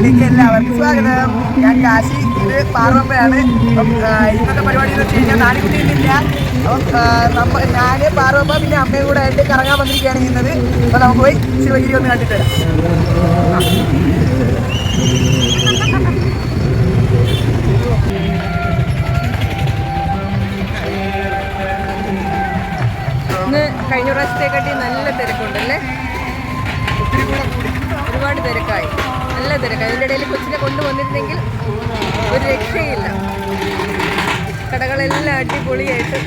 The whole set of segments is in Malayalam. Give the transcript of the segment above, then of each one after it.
വ്ളോഗിലേക്ക് എല്ലാവർക്കും സ്വാഗതം. ഞാൻ കാശി ഇത് പാർവമ്മയാണ് അപ്പം ഇന്നത്തെ പരിപാടി എന്ന് വെച്ച് കഴിഞ്ഞാൽ നാലുകുട്ടിയിലില്ല അപ്പം ഞാൻ പാർവമ്മ പിന്നെ അമ്മയും കൂടെ ആയിട്ട് കറങ്ങാൻ വന്നിരിക്കുകയാണ് ചെയ്യുന്നത് അപ്പം നമുക്ക് പോയി ശിവഗിരി ഒന്ന് കണ്ടിട്ട് വരാം. ഇന്ന് കഴിഞ്ഞ പ്രാവശ്യത്തെക്കാട്ടി നല്ല തിരക്കുണ്ടല്ലേ? ഒരുപാട് തിരക്കായി. നല്ല തിരക്ക്. അതിന്റെ ഇടയിൽ കൊച്ചിനെ കൊണ്ടുവന്നിരുന്നെങ്കിൽ ഒരു രക്ഷയില്ല. കടകളെല്ലാം അടിപൊളിയായിട്ട്.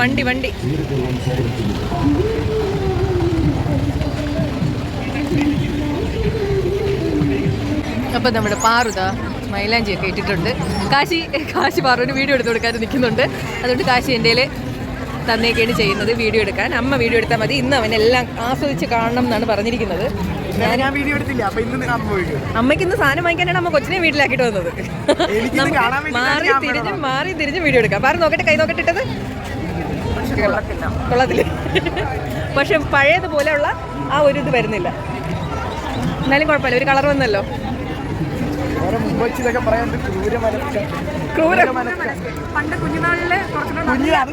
വണ്ടി വണ്ടി. അപ്പം നമ്മുടെ പാറുത മൈലാഞ്ചിയൊക്കെ ഇട്ടിട്ടുണ്ട്. കാശി കാശി പാറുവിന് വീഡിയോ എടുത്ത് കൊടുക്കാൻ നിൽക്കുന്നുണ്ട്. അതുകൊണ്ട് കാശി എന്റെ തന്നേക്കാണ് ചെയ്യുന്നത് വീഡിയോ എടുക്കാൻ. അമ്മ വീഡിയോ എടുത്താൽ മതി. ഇന്ന് അവനെല്ലാം ആസ്വദിച്ച് കാണണം എന്നാണ് പറഞ്ഞിരിക്കുന്നത്. ഞാൻ വീഡിയോ എടുത്തില്ല. അമ്മയ്ക്ക് ഇന്ന് സാധനം വാങ്ങിക്കാനാണ് അമ്മ കൊച്ചിനെ വീട്ടിലാക്കിയിട്ട് വന്നത്. മാറി തിരിഞ്ഞ് മാറി തിരിഞ്ഞ് വീഡിയോ എടുക്കാം. പാറ നോക്കട്ടെ കൈ നോക്കട്ടെ ഇട്ടത്. കൊള്ളത്തില്ല. പക്ഷെ പഴയതുപോലെയുള്ള ആ ഒരു ഇത് വരുന്നില്ല. എന്നാലും കുഴപ്പമില്ല ഒരു കളർ വന്നല്ലോ. പണ്ട് കുഞ്ഞുനാളിൽ കുറച്ചുകൂടെ കുഞ്ഞു അത്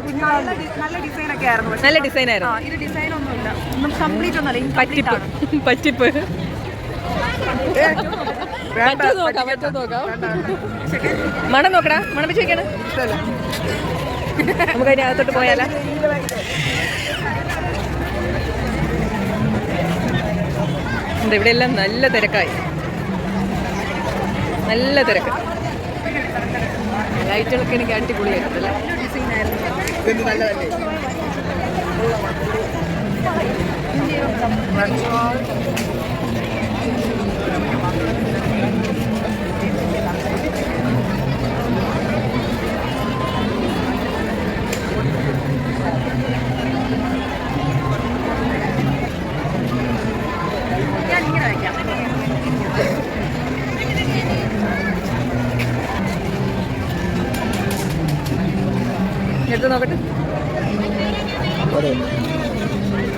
നല്ല ഡിസൈൻ ഒക്കെ ആയിരുന്നു നല്ല ഡിസൈൻ ആയിരുന്നു ഇത് ഡിസൈൻ ഒന്നുമില്ല ഒന്നും കംപ്ലീറ്റ് പറ്റിപ്പ്. പറ്റിപ്പ്. മണം നോക്കടാ മണം വെച്ചേക്കാണ് നമുക്ക് അതിന് അകത്തോട്ട് പോയാലോ? ഉണ്ട്, ഇവിടെ എല്ലാം നല്ല തിരക്കായി. നല്ല തിരക്ക്. ലൈറ്റുകളൊക്കെ എനിക്ക് അടിപൊളിയായിട്ടുണ്ടല്ലേ നല്ലതല്ലേ എടുത്ത് നോക്കട്ടെ.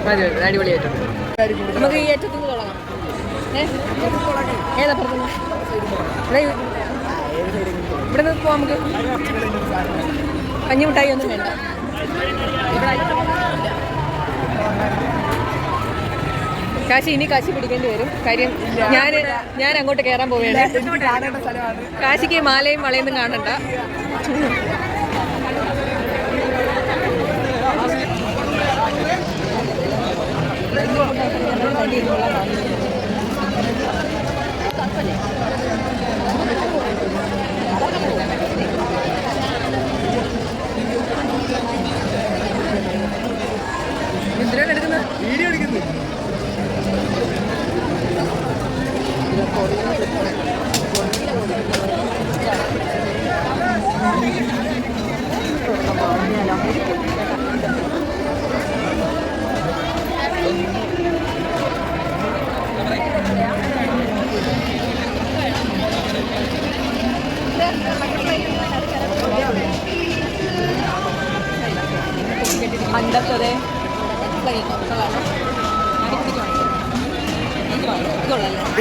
മതി നമുക്ക് ഈ ഏറ്റത്തിൽ നിന്ന് തുടങ്ങാം ഏതാ പുറത്തുനിന്ന് ഇവിടെ നിന്ന് പോവാം നമുക്ക്. കഞ്ഞിമിഠായി ഒന്നും വേണ്ട. കാശി ഇനി കാശി പിടിക്കേണ്ടി വരും. കാര്യം ഞാൻ ഞാൻ അങ്ങോട്ട് കയറാൻ പോവുകയാണ്. കാശിക്ക് മാലയും വളയൊന്നും കാണണ്ട. വീഡിയോ എടുക്കുന്നു. പണ്ടത്തെ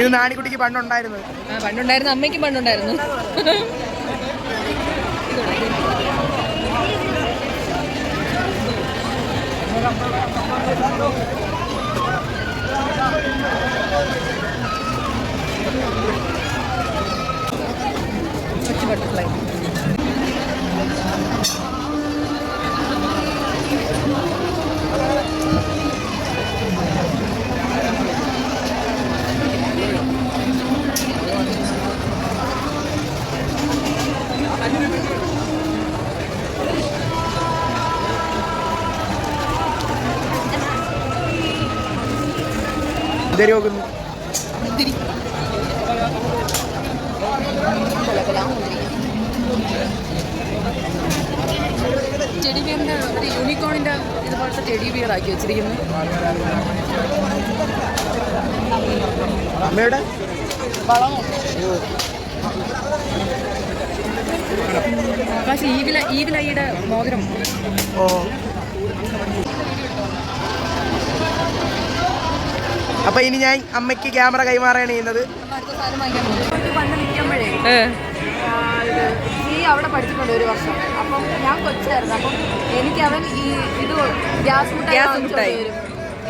ഇത് നാണിക്കുട്ടിക്ക് പണ്ടുണ്ടായിരുന്നു. പണ്ടുണ്ടായിരുന്നു. അമ്മയ്ക്കും പണ്ടുണ്ടായിരുന്നു. ബട്ടർഫ്ലൈ ഇതൊരു നോക്കുന്നു ടെഡി ഒരു യൂണിക്കോണിന്റെ ഇതുപോലത്തെ ടെഡി ബിയർ ആക്കി വെച്ചിരിക്കുന്നു. അമ്മയുടെ? പക്ഷേ ഈവില ഈവിലയുടെ മോതിരം. ഓ. അപ്പൊ ഇനി ഞാൻ അമ്മയ്ക്ക് ക്യാമറ കൈമാറുകയാണ് ചെയ്യുന്നത്. അവിടെ പഠിച്ചിട്ടുണ്ട് ഒരു വർഷം. അപ്പം ഞാൻ കൊച്ചായിരുന്നു. അപ്പം എനിക്ക് അവൻ ഈ ഇത് ഗ്യാസ് മുട്ടായി ഗ്യാസ് മുട്ടായി.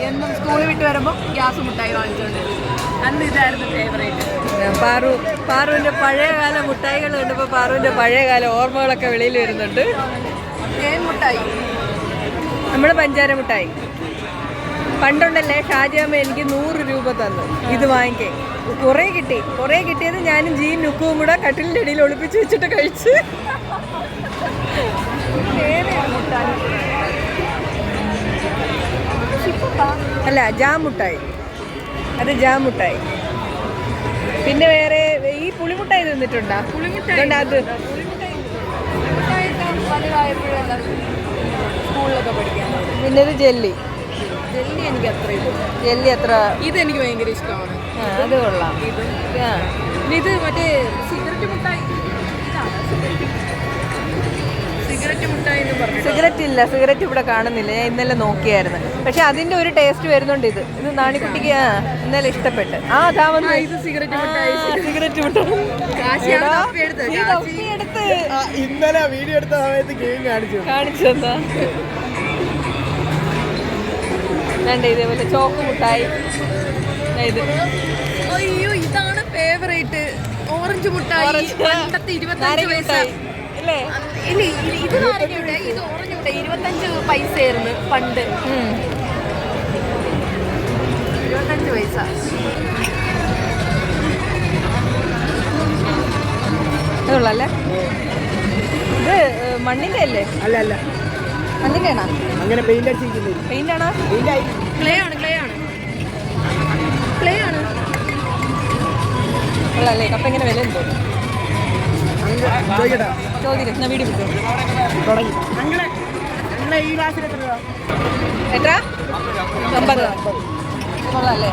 എന്നും സ്കൂളിൽ വിട്ട് വരുമ്പോൾ ഗ്യാസ് മുട്ടായി വാങ്ങിച്ചോണ്ട് വരും. അന്ന് ഇതായിരുന്നു ഫേവറേറ്റ് പാറു പാറുവിന്റെ പഴയകാല മുട്ടായികൾ കണ്ടപ്പോൾ പാറുവിന്റെ പഴയകാല ഓർമ്മകളൊക്കെ വെളിയിൽ വരുന്നുണ്ട്. തേൻ മുട്ടായി. നമ്മുടെ പഞ്ചാര മുട്ടായി. പണ്ടുണ്ടല്ലേ ഷാജിയമ്മ എനിക്ക് നൂറ് രൂപ തന്നു. ഇത് വാങ്ങിക്കേ. കുറേ കിട്ടി. കുറേ കിട്ടിയത് ഞാനും ജീൻ നുക്കും കൂടെ കട്ടിലിന്റെ ഇടയിൽ ഒളിപ്പിച്ച് വെച്ചിട്ട് കഴിച്ച്. അല്ല ജാം മുട്ടായി അത് ജാം മുട്ടായി പിന്നെ വേറെ ഈ പുളിമുട്ടായി തിന്നിട്ടുണ്ടോ? പുളിമുട്ടായി അത്? പിന്നെ ഇത് ജെല്ലി. ജെല്ലി എനിക്ക് അത്ര ഇത് ജെല്ലി അത്ര ഇത് എനിക്ക് ഭയങ്കര ഇഷ്ടമാണ്. അത് കൊള്ളാം. ഇത് ഇത് മറ്റേ സിഗരറ്റ് മുട്ടായി. സിഗരറ്റ് മുട്ടായി. എന്ന് പറഞ്ഞു സിഗരറ്റ് ഇല്ല സിഗരറ്റ് ഇവിടെ കാണുന്നില്ല. ഞാൻ ഇന്നലെ നോക്കിയായിരുന്നു. പക്ഷെ അതിന്റെ ഒരു ടേസ്റ്റ് വരുന്നുണ്ട് ഇത്. ഇത് നാണിക്കുട്ടിക്ക് ആ ഇന്നലെ ഇഷ്ടപ്പെട്ട്. ആ അതാ വന്ന്. ഇത് സിഗരറ്റ് മുട്ടായി. സിഗരറ്റ് മുട്ടായി. ഇന്നലെ വീഡിയോ എടുത്ത സമയത്ത് ഗെയിം കാണിച്ചു കാണിച്ചു വേണ്ട ഇതേപോലെ ചോക്ക് മുട്ടായി. ഇത്. അയ്യോ ഇതാണ് ഫേവറേറ്റ് ഓറഞ്ച് മുട്ടായി. പണ്ടത്തെ ഇരുപത്തഞ്ച് പൈസ. ഇല്ലേ? ഇല്ല ഇത് ഇത് ഇത് ഓറഞ്ച് മുട്ടായി. ഇരുപത്തഞ്ച് പണ്ട്. ഇരുപത്തഞ്ച് പൈസ. ഇത് കൊള്ളാല്ലേ ഇത് മണ്ണിന്റെ അല്ലേ? അല്ല അല്ല. ആണോ അങ്ങനെ പെയിന്റ് അടിച്ചിരിക്കുന്നത് പെയിന്റ് ആണോ ക്ലേ ആണ് ക്ലേ ആണ്. ക്ലേ ആണ്. കൊള്ളാല്ലേ? കപ്പ എങ്ങനെ വില ഉണ്ടോ അങ്ങ് ചോദിക്കട്ടെ ഞാൻ ഈ ക്ലാസ്സിൽ എത്ര എത്ര? അമ്പത് ഇത് കൊള്ളാല്ലേ?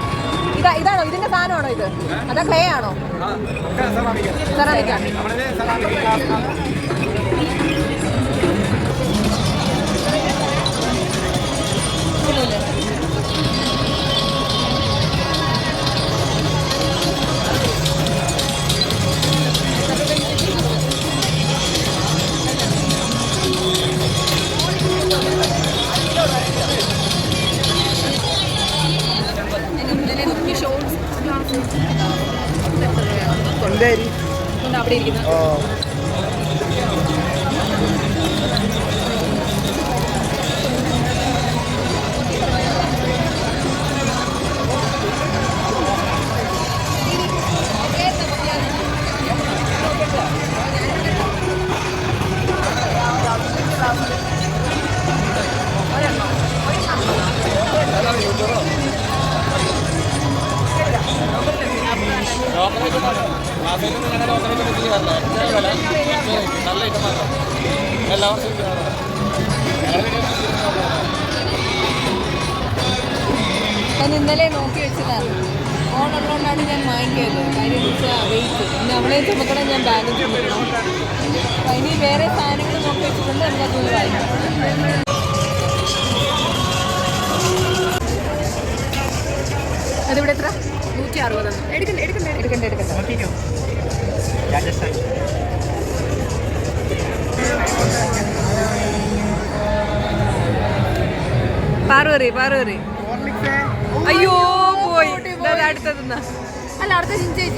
ഇതാ ഇതാണോ? ഇതിന്റെ സാധനമാണോ ഇത്? അതാ ക്ലേ ആണോ? സെറാമിക് ഞാൻ ഇന്നലെ നോക്കി വെച്ചതാണ് ഫോൺ ഉള്ളതുകൊണ്ടാണ് ഞാൻ വാങ്ങിക്കുന്നത് കാര്യം വെച്ചാൽ വെയിറ്റ് പിന്നെ അവളെ ചുമക്കണം ഞാൻ ബാലൻസ് ചുമക്കണം. അപ്പം ഇനി വേറെ സാധനങ്ങൾ നോക്കി വെച്ചിട്ടുണ്ട് എന്നാൽ പോയി വാങ്ങിക്കാം അതിവിടെ എത്ര? നൂറ്റി അറുപത്. എടുക്കണ്ട എടുക്കണ്ട എടുക്കണ്ട. എടുക്കണ്ട പാറുവറി പാറുവറി അയ്യോ പോയി. ദാ അല്ല അടുത്ത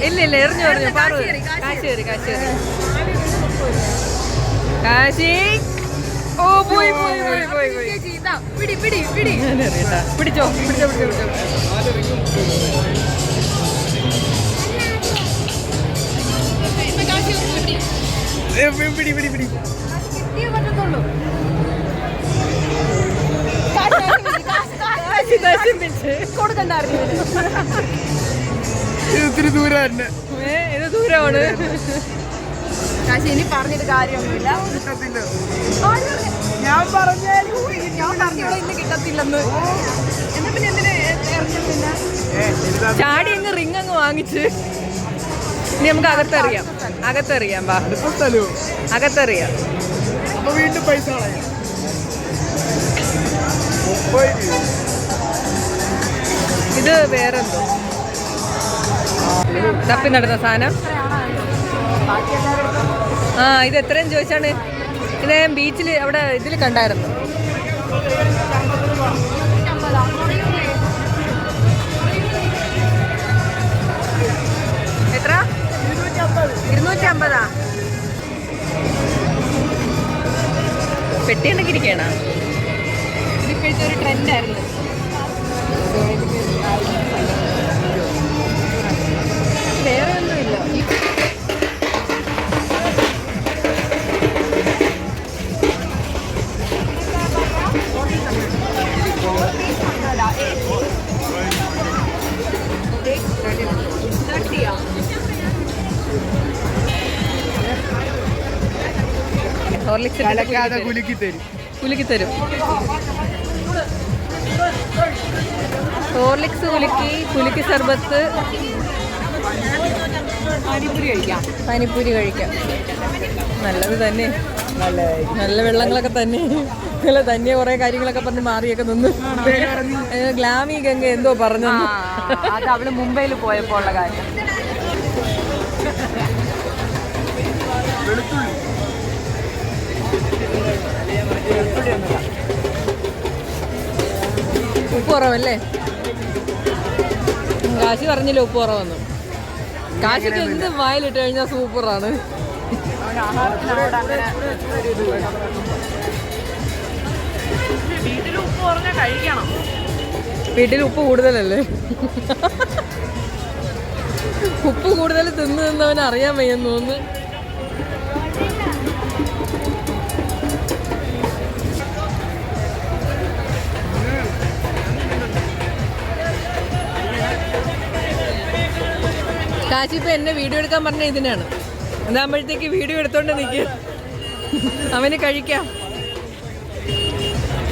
ഇല്ല ഇല്ല എറിഞ്ഞു പറഞ്ഞു പാറു കാശി എറി, കാശി ഓ പോയി പോയി പോയി പോയി പോയി. പിടി പിടി പിടി. പിടിച്ചോ പിടിച്ചോ പിടിച്ചോ പിടിച്ചോ. പിടി പിടി പിടി. ഇത്തിരി ദൂരം തന്നെ. ഇത് ദൂരമാണ്. കാശി ഇനി പറഞ്ഞിട്ട് കാര്യമൊന്നുമില്ല. ഞാൻ പറഞ്ഞാൽ ഞാൻ പറഞ്ഞോളൂ ഇന്ന് കിട്ടത്തില്ലെന്ന്. എന്നാ പിന്നെ എന്തിനാ ചാടി അങ്ങ് റിങ് അങ്ങ് വാങ്ങിച്ച്. ഇനി നമുക്ക് അകത്തറിയാം. അകത്തറിയാം വാ. അകത്തറിയാം. അപ്പൊ വീണ്ടും പൈസ കളയാം. മുപ്പത് രൂപ. ഇത് വേറെന്തോ? തപ്പി നടന്ന സാധനം. ആ ഇത് എത്രയും ചോദിച്ചാണ്. ഇത് ബീച്ചിൽ അവിടെ ഇതിൽ കണ്ടായിരുന്നു. എത്ര? ഇരുന്നൂറ്റി പെട്ടി ഉണ്ടെങ്കിരിക്കണ ഇതിപ്പോഴത്തെ ഒരു ട്രെൻഡായിരുന്നു. വേറെ ഹോർലിക്സ് കുലുക്കി തരും. കുലുക്കി തരും. ഹോർലിക്സ് കുലുക്കി കുലുക്കി സർബത്ത്. പാനിപ്പൂരി കഴിക്കാം. പാനിപ്പൂരി കഴിക്കാം. നല്ലത് തന്നെ. നല്ല വെള്ളങ്ങളൊക്കെ തന്നെ. നല്ല തന്നെ കുറെ കാര്യങ്ങളൊക്കെ പറഞ്ഞ് മാറിയൊക്കെ നിന്ന്. ഗ്ലാമി ഗംഗ എന്തോ പറഞ്ഞു. അത് അവൾ മുംബൈയിൽ പോയപ്പോ ഉള്ള കാര്യം. വെളുത്തുള്ളി. ഉപ്പ് കുറവല്ലേ കാശി പറഞ്ഞില്ല ഉപ്പ് കുറവെന്ന് കാശിക്ക് എന്ത് വായിലിട്ട് കഴിഞ്ഞാൽ സൂപ്പറാണ്. വീട്ടിൽ ഉപ്പ് കഴിക്കണം ഉപ്പ് കൂടുതലല്ലേ? ഉപ്പ് കൂടുതൽ തിന്ന് തിന്നവനറിയാൻ വയ്യെന്ന് തോന്നുന്നു. കാശി ഇപ്പൊ എന്നെ വീഡിയോ എടുക്കാൻ പറഞ്ഞ ഇതിനാണ്. എന്താകുമ്പോഴത്തേക്ക് വീഡിയോ എടുത്തോണ്ട് നിൽക്കുക അവന് കഴിക്കാം.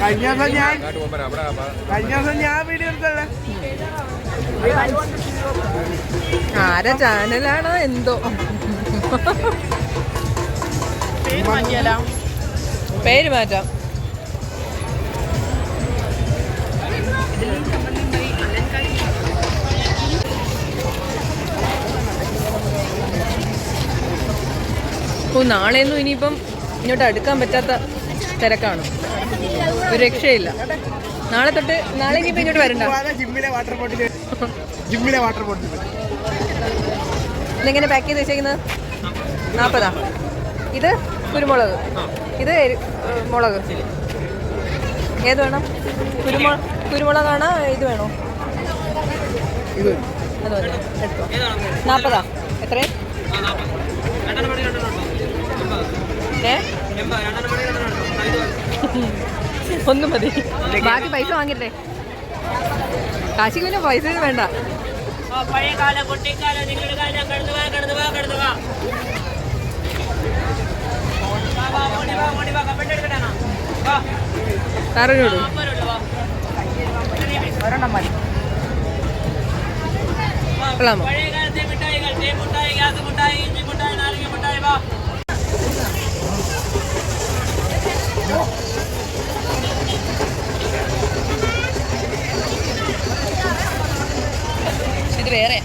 കഴിഞ്ഞ ദിവസം ഞാൻ കഴിഞ്ഞ ദിവസം ഞാൻ വീഡിയോ എടുത്തല്ലേ? ആരെ ചാനലാണോ എന്തോ? പേര് മാറ്റാം. ഓ നാളെയൊന്നും ഇനിയിപ്പം ഇങ്ങോട്ട് അടുക്കാൻ പറ്റാത്ത തിരക്കാണ്. ഒരു രക്ഷയില്ല. നാളെ തൊട്ട് നാളെ ഇനിയിപ്പോൾ ഇങ്ങോട്ട് വരണ്ട. ജിമ്മിലെ വാട്ടർ ബോട്ടിൽ ജിമ്മിലെ വാട്ടർ ബോട്ടിൽ ഇതെങ്ങനെ പാക്ക് ചെയ്ത് വെച്ചേക്കുന്നത്? നാൽപ്പതാ ഇത് കുരുമുളക്. ഇത് മുളക്. ഏത് വേണം? കുരുമുളക് കുരുമുളകാണോ? ഇത് വേണോ? ഇത്. അത് മതി. നാൽപ്പതാ എത്രേ ഏ ഒന്നും മതി. ബാക്കി പൈസ വാങ്ങിട്ടെ കാശിക്ക് പിന്നെ പൈസ വേണ്ട. പഴയകാല കുട്ടിക്കാലം നിങ്ങളുടെ കാലം ഗ്യാസ് വാ കടന്നു വാ കടന്നു വേറെ.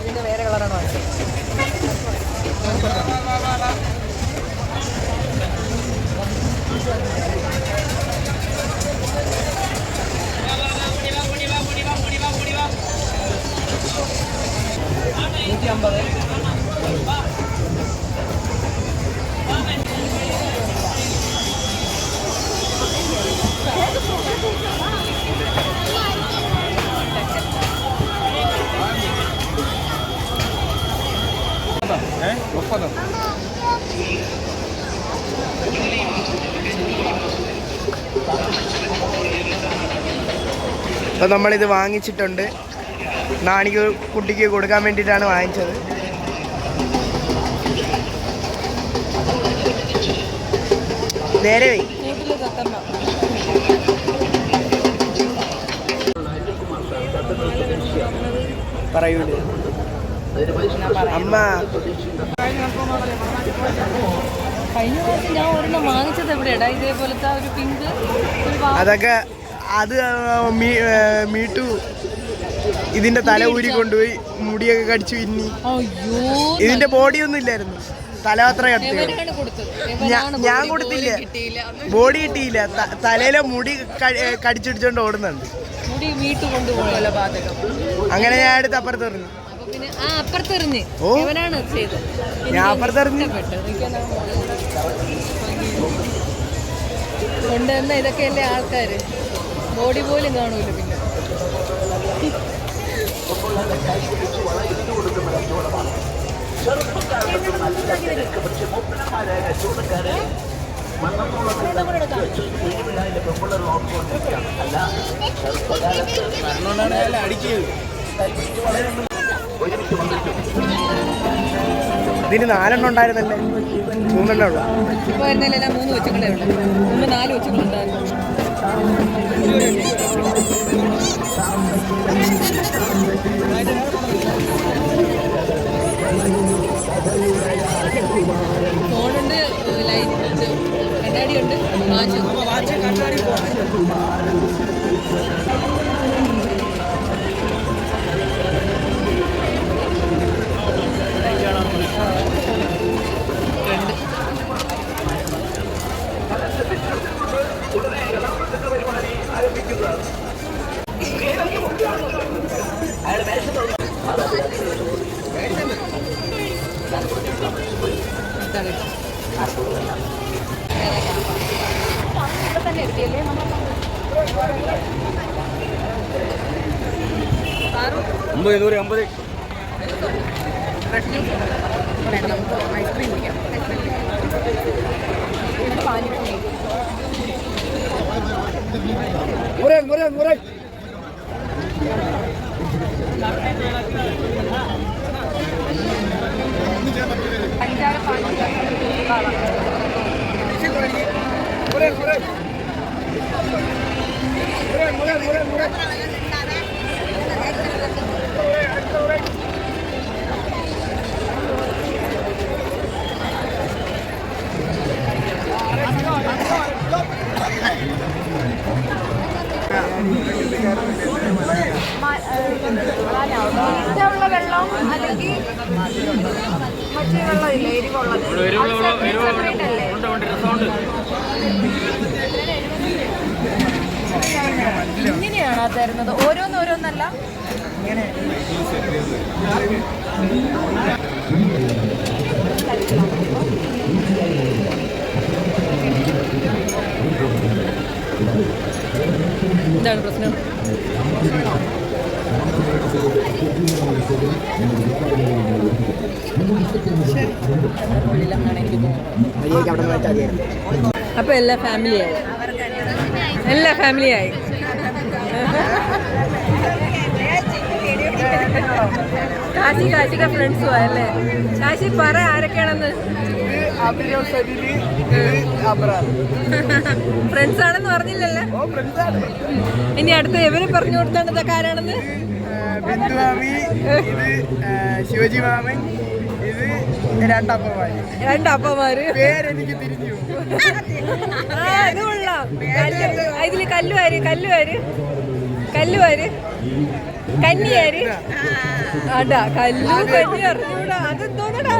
ഇതിന്റെ വേറെ കളറാണ് വാങ്ങിച്ചത്. അപ്പോൾ നമ്മളിത് വാങ്ങിച്ചിട്ടുണ്ട്. നാണിക്ക് കുട്ടിക്ക് കൊടുക്കാൻ വേണ്ടിയിട്ടാണ് വാങ്ങിച്ചത്. നേരെ വൈ. പറയൂലേ? അമ്മ. കഴിഞ്ഞ പ്രാവശ്യം ഞാൻ ഒരെണ്ണം വാങ്ങിച്ചത് എവിടെയാടാ ഇതേപോലത്തെ ഒരു പിങ്ക് അതൊക്കെ അത് മീട്ടു ഇതിന്റെ തല ഊരി കൊണ്ടുപോയി മുടിയൊക്കെ കടിച്ചു പിന്നി. ഇതിന്റെ ബോഡിയൊന്നും ഇല്ലായിരുന്നു തല അത്ര കടത്തി ഞാൻ കൊടുത്തില്ല. ബോഡി കിട്ടിയില്ല. തലയിലെ മുടി കടിച്ചിടിച്ചോണ്ട് ഓടുന്നുണ്ട്. അങ്ങനെ ഞാൻ അടുത്ത് അപ്പുറത്ത് എറിഞ്ഞു. ഓ. ഞാൻ അപ്പുറത്ത് കൊണ്ടുവന്ന ഇതൊക്കെയല്ലേ ആൾക്കാര്? ബോഡി പോലും കാണൂല പിന്നെ. ഇതിന് നാലെണ്ണം ഉണ്ടായിരുന്നല്ലേ? മൂന്നെണ്ണം ഉള്ളു. ഇപ്പൊ മൂന്ന് വെച്ചുകളേ ഉള്ളു. മുമ്പ് നാല് കൊച്ചുങ്ങളുണ്ടായിരുന്നു. ഫോണുണ്ട് ലൈറ്റ് ഉണ്ട് കണ്ണാടി ഉണ്ട് വാച്ച്. വാച്ച് കണ്ണാടി രണ്ട് ആരംഭിക്കുന്നത് അയാൾ വേഷം തന്നെ എത്തിയല്ലേ അമ്പത്. നൂറ് അമ്പത്. ഐസ്ക്രീം കുടിക്കാം Goreng, goreng, goreng. Goreng, goreng. Goreng, goreng, goreng, goreng. അപ്പൊ എല്ലാ ഫാമിലിയായി എല്ലാ ഫാമിലിയായി കാശി കാശിക ഫ്രണ്ട്സും അല്ലേ കാശി പറ ആരൊക്കെയാണെന്ന്. ഫ്രണ്ട്സ് ആണെന്ന് പറഞ്ഞില്ലല്ലോ. ഇനി അടുത്ത എവര് പറഞ്ഞു കൊടുത്താണ് ഇതൊക്കെ ആരാണെന്ന്? ബിന്ദു മാമി ഇത് ശിവജി മാമൻ ഇത് രണ്ടപ്പന്മാര്. രണ്ടപ്പമാര് പേരെനിക്ക് തിരിഞ്ഞു കൊള്ളാം. കല്ല് ഇതിൽ കല്ലുവാര് കല്ലുവാര്. കല്ലുവാര്. കന്നിയാര്. അടാ കല്ലു കന്നി അറിഞ്ഞൂടാ. അതെന്തോന്നടാ.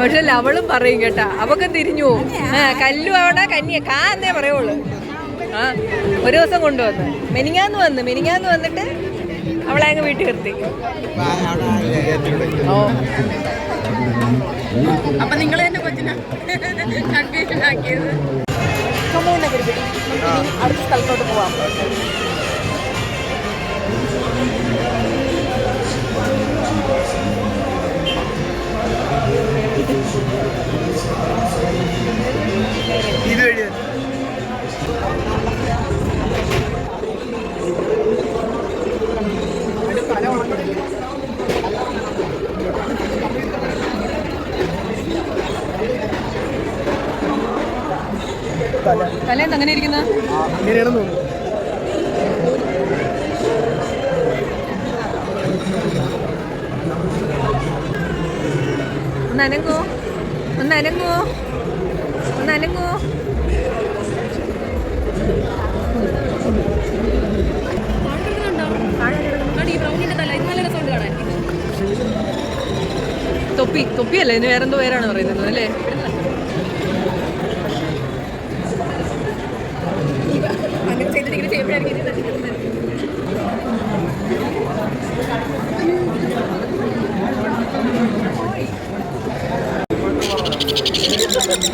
പക്ഷെ അവളും പറയും കേട്ടാ. അവക്കും തിരിഞ്ഞു കല്ലു അവിടെ കന്നിയ. കാ എന്നേ പറയുള്ളൂ. ആ ഒരു ദിവസം കൊണ്ടുവന്ന്. മെനിങ്ങാന്ന് വന്ന് മെനിങ്ങാന്ന് വന്നിട്ട് അവളെ അങ്ങ് വീട്ടിൽ നിർത്തി. ഓ. അപ്പൊ നിങ്ങൾ തന്നെ കൊച്ചിനെ കൺഫ്യൂഷൻ ആക്കിയത് അടുത്ത സ്ഥലത്തോട്ട് പോവാം. ഇത് വഴി കല എന്താ അങ്ങനെ ഇരിക്കുന്നത് ഒന്ന് അനങ്ങോ. ഒന്ന് അനങ്ങോ. ഒന്ന് അനങ്ങോ. തൊപ്പി തൊപ്പിയല്ലേ? ഇതിന് വേറെന്തോ പേരാണ് പറയുന്നത് അല്ലേ?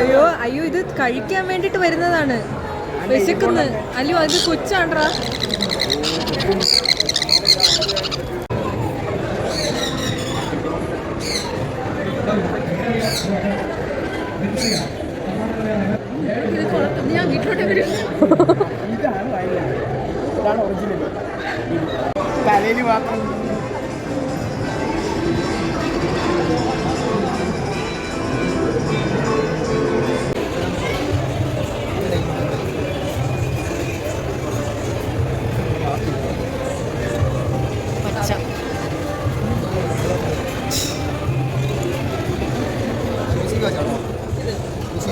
അയ്യോ അയ്യോ ഇത് കഴിക്കാൻ വേണ്ടിട്ട് വരുന്നതാണ്. വിശക്കുന്ന. അല്ലയോ അത് കൊച്ചാണ്ടാ ഞാൻ വീട്ടിലോട്ട് വരും. ഒറിജിനൽ തലയിൽ മാത്രം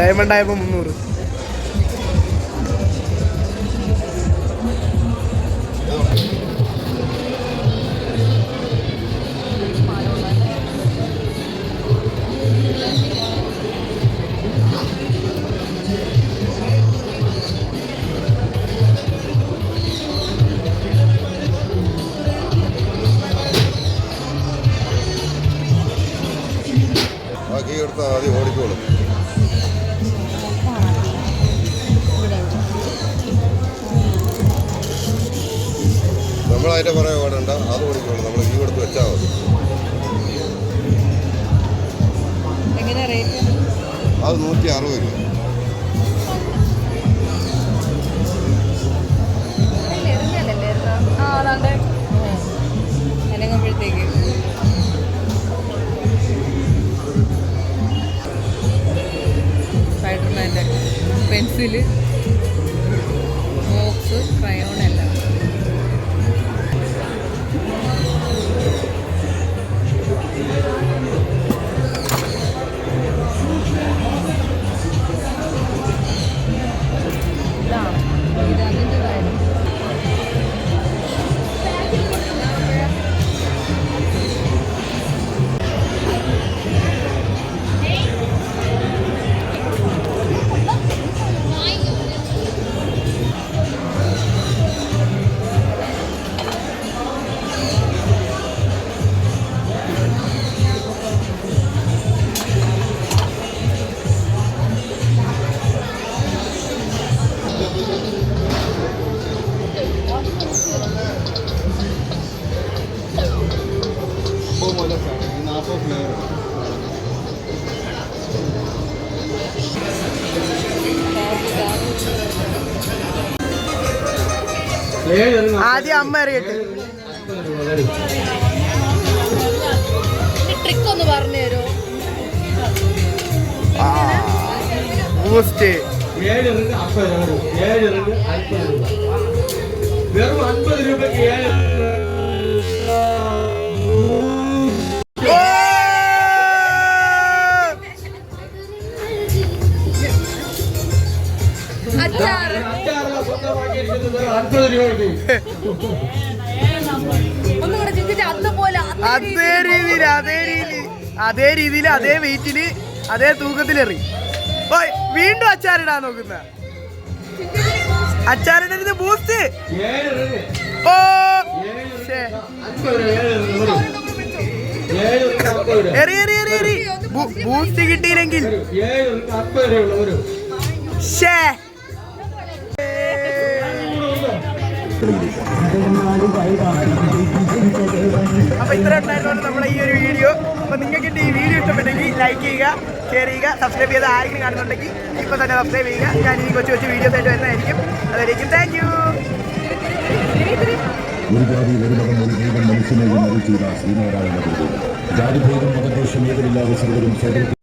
ഡയമണ്ട് ആയപ്പോ മുന്നൂറ്. ആദ്യം അമ്മ അറിയട്ടെ ട്രിക്ക് ഒന്ന് പറഞ്ഞു തരുമോ? ബൂസ്റ്റ് ഏഴ് അമ്പത് രൂപ. ഏഴ് അൻപത് രൂപ. വെറും അൻപത് രൂപയ്ക്ക് ഏഴ് അതേ രീതിയിൽ അതേ രീതിയിൽ അതേ രീതിയിൽ അതേ വെയിറ്റിൽ അതേ തൂക്കത്തിലെറി. വീണ്ടും അച്ചാറിടാൻ നോക്കുന്ന. അച്ചാറിടരുത് ബൂസ്റ്റ് ഓ എറി എറി എറി എറി. ബൂസ്റ്റ് കിട്ടിയില്ലെങ്കിൽ. വരൂ ഏഴ് പേർക്ക് ഉള്ളൂ വരൂ ഷേ അപ്പൊ ഇത്ര ഉണ്ടായിരുന്നു നമ്മുടെ ഈ ഒരു വീഡിയോ അപ്പോൾ നിങ്ങൾക്ക് ഈ വീഡിയോ ഇഷ്ടപ്പെട്ടെങ്കിൽ ലൈക്ക് ചെയ്യുക ഷെയർ ചെയ്യുക സബ്സ്ക്രൈബ് ചെയ്ത് ആരെങ്കിലും കാണുന്നുണ്ടെങ്കിൽ ഇപ്പൊ തന്നെ സബ്സ്ക്രൈബ് ചെയ്യുക. ഞാൻ ഇനി കൊച്ചു കൊച്ചു വീഡിയോസ് ആയിട്ട് വരുന്നതായിരിക്കും. അതായിരിക്കും താങ്ക് യു ഒരു ജാതി ഒരു മനുഷ്യനെ ശ്രീനാരായണ ജാതിഭേദം ഏതിലില്ലാതെ സർവരും